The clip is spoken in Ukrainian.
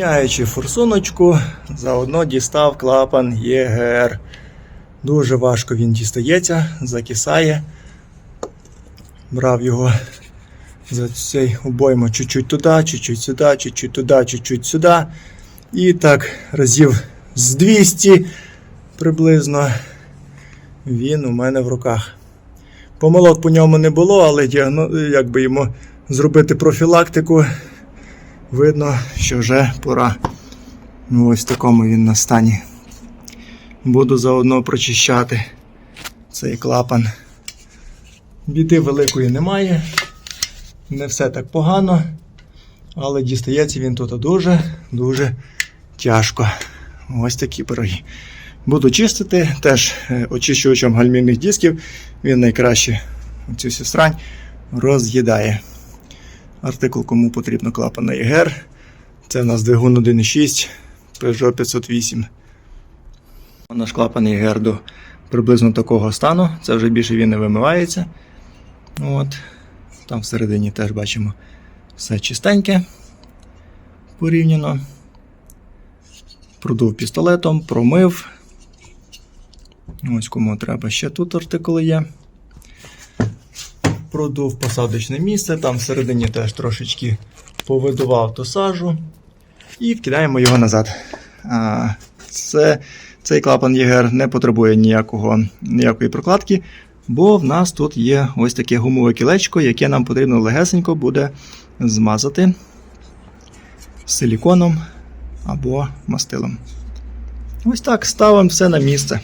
Міняючи форсуночку, заодно дістав клапан ЄГР. Дуже важко він дістається, закисає. Брав його за цей обойму чуть-чуть туди, чуть-чуть сюди, чуть-чуть туди, чуть-чуть сюди. І так разів з 200 приблизно він у мене в руках. Помилок по ньому не було, але діагно- якби йому зробити профілактику, видно, що вже пора. Ну, ось в такому він на стані. Буду заодно прочищати цей клапан. Біди великої немає. Не все так погано, але дістається він тут дуже-дуже тяжко. Ось такі пироги. Буду чистити теж е, очищувачем гальмівних дисків. Він найкраще цю всю срань роз'їдає. Артикул, кому потрібно клапан на ЄГР. Це в нас двигун 1.6 Peugeot 508. Наш клапан ЄГР до приблизно такого стану. Це вже більше він не вимивається. От. Там всередині теж бачимо все чистеньке порівняно. Продув пістолетом, промив. Ось кому треба ще тут артикули є. Продув посадочне місце, там всередині теж трошечки повидував ту сажу. І вкидаємо його назад. Це, цей клапан ЄГР не потребує ніякого, ніякої прокладки, бо в нас тут є ось таке гумове кілечко, яке нам потрібно легесенько буде змазати силіконом або мастилом. Ось так ставимо все на місце.